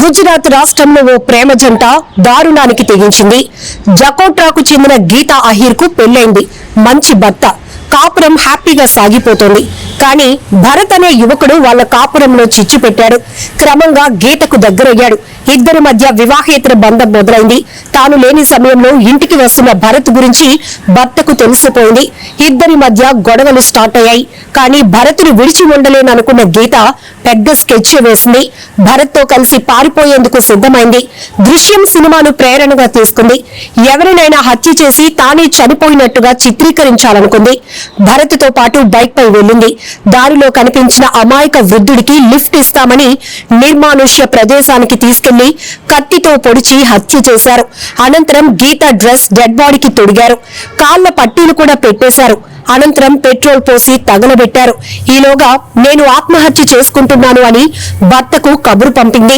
గుజరాత్ రాష్ట్రంలో ఓ ప్రేమ జంట దారుణానికి తెగించింది. జకోట్రాకు చెందిన గీతా అహీర్కు పెళ్ళైంది మంచి భర్త. కాపురం హ్యాపీగా సాగిపోతుంది. కానీ భరత్ అనే యువకుడు వాళ్ళ కాపురంలో చిచ్చు పెట్టాడు. క్రమంగా గీతకు దగ్గరయ్యాడు. ఇద్దరి మధ్య వివాహేతర బంధం మొదలైంది. తాను లేని సమయంలో ఇంటికి వస్తున్న భరత్ గురించి భర్తకు తెలిసిపోయింది. ఇద్దరి మధ్య గొడవలు స్టార్ట్ అయ్యాయి. కానీ భరత్ను విడిచి ఉండలేననుకున్న గీత పెద్ద స్కెచ్ వేసింది. భరత్తో కలిసి పారిపోయేందుకు సిద్ధమైంది. దృశ్యం సినిమాను ప్రేరణగా తీసుకుంది. ఎవరినైనా హత్య చేసి తానే చనిపోయినట్టుగా చిత్రీకరించాలనుకుంది. భరత్తో పాటు బైక్ పై వెళ్ళింది. దారిలో కనిపించిన అమాయక వృద్ధుడికి లిఫ్ట్ ఇస్తామని నిర్మానుష్య ప్రదేశానికి తీసుకెళ్ళి కత్తితో పొడిచి హత్య చేశారు. అనంతరం గీత డ్రెస్ డెడ్ బాడీకి తొడిగారు. కాళ్ళ పట్టీలు కూడా పెట్టేశారు. అనంతరం పెట్రోల్ పోసి తగలబెట్టారు. ఈలోగా నేను ఆత్మహత్య చేసుకుంటున్నాను అని భర్తకు కబురు పంపింది.